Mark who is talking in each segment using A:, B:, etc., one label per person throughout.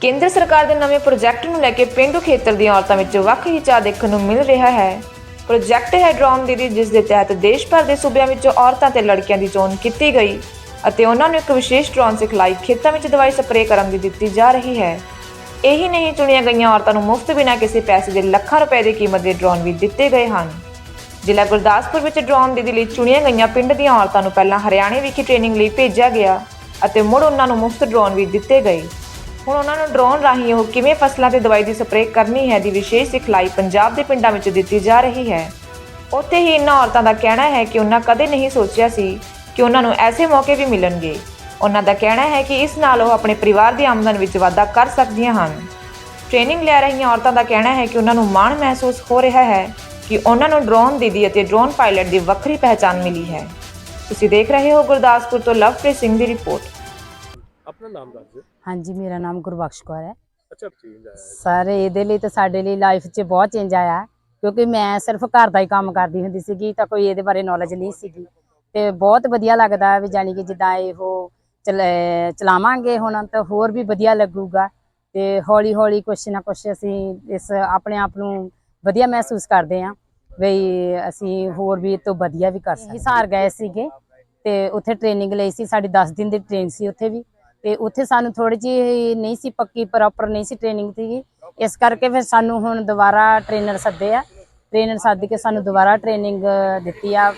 A: ਕੇਂਦਰ ਸਰਕਾਰ ਦੇ ਨਵੇਂ ਪ੍ਰੋਜੈਕਟ ਨੂੰ ਲੈ ਕੇ ਪਿੰਡੂ ਖੇਤਰ ਦੀਆਂ ਔਰਤਾਂ ਵਿੱਚ ਵੱਖ ਹੀ ਚਾਅ ਦੇਖਣ ਨੂੰ ਮਿਲ ਰਿਹਾ ਹੈ। ਪ੍ਰੋਜੈਕਟ ਹੈ ਡਰੋਨ ਦੀਦੀ ਜਿਸ ਦੇ ਤਹਿਤ ਦੇਸ਼ ਭਰ ਦੇ ਸੂਬਿਆਂ ਵਿੱਚੋਂ ਔਰਤਾਂ ਤੇ ਲੜਕੀਆਂ ਦੀ ਚੋਣ ਕੀਤੀ ਗਈ ਅਤੇ ਉਹਨਾਂ ਨੂੰ ਇੱਕ ਵਿਸ਼ੇਸ਼ ਡਰੋਨ ਸਿਖਲਾਈ ਖੇਤਾਂ ਵਿੱਚ ਦਵਾਈ ਸਪਰੇਅ ਕਰਨ ਦੀ ਦਿੱਤੀ ਜਾ ਰਹੀ ਹੈ। ਇਹੀ ਨਹੀਂ ਚੁਣੀਆਂ ਗਈਆਂ ਔਰਤਾਂ ਨੂੰ ਮੁਫਤ ਬਿਨਾਂ ਕਿਸੇ ਪੈਸੇ ਦੇ ਲੱਖਾਂ ਰੁਪਏ ਦੀ ਕੀਮਤ ਦੇ ਡਰੋਨ ਵੀ ਦਿੱਤੇ ਗਏ ਹਨ। ਜ਼ਿਲ੍ਹਾ ਗੁਰਦਾਸਪੁਰ ਵਿੱਚ ਡਰੋਨ ਦੀਦੀ ਲਈ ਚੁਣੀਆਂ ਗਈਆਂ ਪਿੰਡ ਦੀਆਂ ਔਰਤਾਂ ਨੂੰ ਪਹਿਲਾਂ ਹਰਿਆਣੇ ਵਿਖੇ ਟ੍ਰੇਨਿੰਗ ਲਈ ਭੇਜਿਆ ਗਿਆ ਅਤੇ ਮੁੜ ਉਹਨਾਂ ਨੂੰ ਮੁਫਤ ਡਰੋਨ ਵੀ ਦਿੱਤੇ ਗਏ। ਹੁਣ ਉਹਨਾਂ ਨੂੰ ਡਰੋਨ ਰਾਹੀਂ ਉਹ ਕਿਵੇਂ ਫਸਲਾਂ ਤੇ ਦਵਾਈ ਦੀ ਸਪਰੇਅ ਕਰਨੀ ਹੈ ਦੀ ਵਿਸ਼ੇਸ਼ ਸਿਖਲਾਈ ਪੰਜਾਬ ਦੇ ਪਿੰਡਾਂ ਵਿੱਚ ਦਿੱਤੀ ਜਾ ਰਹੀ ਹੈ। ਉੱਥੇ ਹੀ ਇਹਨਾਂ ਔਰਤਾਂ ਦਾ ਕਹਿਣਾ ਹੈ ਕਿ ਉਹਨਾਂ ਕਦੇ ਨਹੀਂ ਸੋਚਿਆ ਸੀ ਕਿ ਉਹਨਾਂ ਨੂੰ ਐਸੇ ਮੌਕੇ ਵੀ ਮਿਲਣਗੇ। ਉਹਨਾਂ ਦਾ ਕਹਿਣਾ ਹੈ ਕਿ ਇਸ ਨਾਲ ਉਹ ਆਪਣੇ ਪਰਿਵਾਰ ਦੀ ਆਮਦਨ ਵਿੱਚ ਵਾਧਾ ਕਰ ਸਕਦੀਆਂ ਹਨ। ਟ੍ਰੇਨਿੰਗ ਲੈ ਰਹੀਆਂ ਔਰਤਾਂ ਦਾ ਕਹਿਣਾ ਹੈ ਕਿ ਉਹਨਾਂ ਨੂੰ ਮਾਣ ਮਹਿਸੂਸ ਹੋ ਰਿਹਾ ਹੈ ਕਿ ਉਹਨਾਂ ਨੂੰ ਡਰੋਨ ਦੀਦੀ ਅਤੇ ਡਰੋਨ ਪਾਇਲਟ ਦੀ ਵੱਖਰੀ ਪਹਿਚਾਣ ਮਿਲੀ ਹੈ। ਤੁਸੀਂ ਦੇਖ ਰਹੇ ਹੋ ਗੁਰਦਾਸਪੁਰ ਤੋਂ ਲਵਪ੍ਰੀਤ ਸਿੰਘ ਦੀ ਰਿਪੋਰਟ।
B: ਆਪਣਾ ਨਾਮ ਦੱਸ ਦਿਓ।
C: ਹਾਂਜੀ ਮੇਰਾ ਨਾਮ ਗੁਰਬਖਸ਼ ਕੌਰ ਹੈ।
B: ਅੱਛਾ ਚੇਂਜ ਆਇਆ।
C: ਸਰ ਇਹਦੇ ਲਈ ਤਾਂ ਸਾਡੇ ਲਈ ਲਾਈਫ 'ਚ ਬਹੁਤ ਚੇਂਜ ਆਇਆ। ਕਿਉਂਕਿ ਮੈਂ ਸਿਰਫ ਘਰ ਦਾ ਹੀ ਕੰਮ ਕਰਦੀ ਹੁੰਦੀ ਸੀਗੀ ਤਾਂ ਕੋਈ ਇਹਦੇ ਬਾਰੇ ਨੌਲੇਜ ਨਹੀਂ ਸੀਗੀ। ਤੇ ਬਹੁਤ ਵਧੀਆ ਲੱਗਦਾ ਹੈ ਵੀ ਜਾਨੀ ਕਿ ਜਿੱਦਾਂ ਇਹੋ ਚਲ- ਚਲਾਵਾਂਗੇ ਹੁਣ ਤਾਂ ਹੋਰ ਵੀ ਵਧੀਆ ਲੱਗੂਗਾ। ਤੇ ਹੌਲੀ ਹੌਲੀ ਕੁਛ ਨਾ ਕੁਛ ਅਸੀਂ ਇਸ ਆਪਣੇ ਆਪ ਨੂੰ ਵਧੀਆ ਮਹਿਸੂਸ ਕਰਦੇ ਹਾਂ ਵੀ ਅਸੀਂ ਹੋਰ ਵੀ ਇਹ ਤੋਂ ਵਧੀਆ ਵੀ ਕਰ ਸਕਦੇ ਹਿਸਾਰ ਗਏ ਸੀਗੇ। ਤੇ ਉੱਥੇ ਟ੍ਰੇਨਿੰਗ ਲਈ ਸੀ ਸਾਡੀ 10 ਦਿਨ ਦੀ ਟ੍ਰੇਨ ਸੀ ਉੱਥੇ ਵੀ। ਤੇ ਉੱਥੇ ਸਾਨੂੰ ਥੋੜੀ ਜਿਹੀ ਨਹੀਂ ਸੀ ਪੱਕੀ ਪ੍ਰੋਪਰ ਨਹੀਂ ਸੀ ਟ੍ਰੇਨਿੰਗ ਸੀਗੀ। ਇਸ ਕਰਕੇ ਫਿਰ ਸਾਨੂੰ ਹੁਣ ਦੁਬਾਰਾ ਟ੍ਰੇਨਰ ਸੱਦੇ ਆ। ਟ੍ਰੇਨਰ ਸੱਦ ਕੇ ਸਾਨੂੰ ਦੁਬਾਰਾ ਟ੍ਰੇਨਿੰਗ ਦਿੱਤੀ ਆ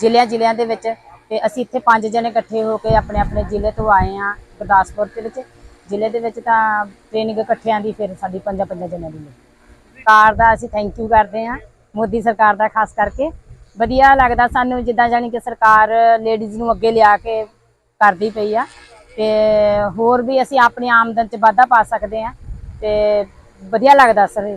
C: ਜ਼ਿਲ੍ਹਿਆਂ ਜ਼ਿਲ੍ਹਿਆਂ ਦੇ ਵਿੱਚ। ਤੇ ਅਸੀਂ ਇੱਥੇ ਪੰਜ ਜਣੇ ਇਕੱਠੇ ਹੋ ਕੇ ਆਪਣੇ ਆਪਣੇ ਜ਼ਿਲ੍ਹੇ ਤੋਂ ਆਏ ਆ ਗੁਰਦਾਸਪੁਰ ਦੇ ਵਿੱਚ। ਜ਼ਿਲ੍ਹੇ ਦੇ ਵਿੱਚ ਤਾਂ ਟ੍ਰੇਨਿੰਗ ਇਕੱਠਿਆਂ ਦੀ ਫਿਰ ਸਾਡੀ ਪੰਜਾਂ ਪੰਜਾਂ ਜਣਿਆਂ ਦੀ ਸਰਕਾਰ ਦਾ ਅਸੀਂ ਥੈਂਕ ਯੂ ਕਰਦੇ ਹਾਂ ਮੋਦੀ ਸਰਕਾਰ ਦਾ ਖਾਸ ਕਰਕੇ। ਵਧੀਆ ਲੱਗਦਾ ਸਾਨੂੰ ਜਿੱਦਾਂ ਜਾਨੀ ਕਿ ਸਰਕਾਰ ਲੇਡੀਜ਼ ਨੂੰ ਅੱਗੇ ਲਿਆ ਕੇ ਕਰਦੀ ਪਈ ਆ। ਤੇ ਹੋਰ ਵੀ ਅਸੀਂ ਆਪਣੀ ਆਮਦਨ 'ਚ ਵਾਧਾ ਪਾ ਸਕਦੇ ਆ ਤੇ ਵਧੀਆ ਲੱਗਦਾ ਸਰ ਇਹ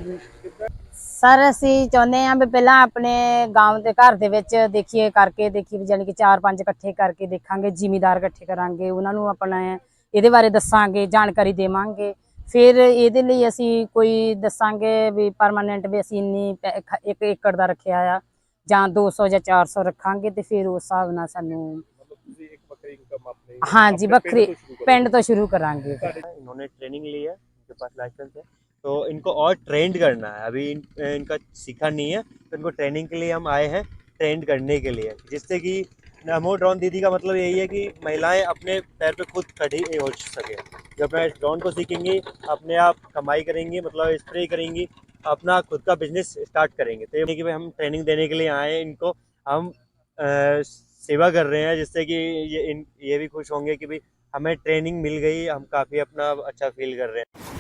C: ਸਰ, ਅਸੀਂ ਚਾਹੁੰਦੇ ਆ ਵੀ ਪਹਿਲਾਂ ਆਪਣੇ ਗਾਂਵ ਦੇ ਘਰ ਦੇ ਵਿੱਚ ਦੇਖੀਏ, ਕਰਕੇ ਦੇਖੀ ਵੀ ਜਾਨੀ ਕਿ ਚਾਰ ਪੰਜ ਇਕੱਠੇ ਕਰਕੇ ਦੇਖਾਂਗੇ, ਜ਼ਿਮੀਦਾਰ ਇਕੱਠੇ ਕਰਾਂਗੇ, ਉਹਨਾਂ ਨੂੰ ਆਪਣਾ ਇਹਦੇ ਬਾਰੇ ਦੱਸਾਂਗੇ, ਜਾਣਕਾਰੀ ਦੇਵਾਂਗੇ। ਫਿਰ ਇਹਦੇ ਲਈ ਅਸੀਂ ਕੋਈ ਦੱਸਾਂਗੇ ਵੀ ਪਰਮਾਨੈਂਟ ਵੀ ਅਸੀਂ ਇੰਨੀ ਇੱਕ ਏਕੜ ਦਾ ਰੱਖਿਆ ਆ ਜਾਂ 200 ਜਾਂ 400 ਰੱਖਾਂਗੇ ਤੇ ਫਿਰ ਉਸ ਹਿਸਾਬ ਨਾਲ ਸਾਨੂੰ
B: ਮਤਲਬ ਤੁਸੀਂ ਇੱਕ ਬੱਕਰੀ ਇਨਕਮ ਆਪਣੇ
C: ਹਾਂਜੀ
B: ਆਪਣੇ
C: ਵੱਖਰੀ
B: ਪਿੰਡ ਤੋਂ ਸ਼ੁਰੂ ਕਰੋ।
C: ਪਿੰਡ ਤੋਂ ਸ਼ੁਰੂ ਕਰਾਂਗੇ
D: इन्होंने ट्रेनिंग ली है इनके पास लाइसेंस है तो इनको और ट्रेंड करना है अभी इन, इनका सीखा नहीं है तो इनको ट्रेनिंग के लिए हम आए हैं ट्रेंड करने के लिए जिससे कि नमो ड्रोन दीदी का मतलब यही है कि महिलाएं अपने पैर पे खुद खड़ी हो सके जब अपना इस ड्रोन को सीखेंगी अपने आप कमाई करेंगी मतलब स्प्रे करेंगी अपना खुद का बिजनेस स्टार्ट करेंगे तो ये कि भाई हम ट्रेनिंग देने के लिए आए हैं इनको हम अ, सेवा कर रहे हैं जिससे कि ये इन ये भी खुश होंगे कि भाई हमें ट्रेनिंग मिल गई हम काफ़ी अपना अच्छा फील कर रहे हैं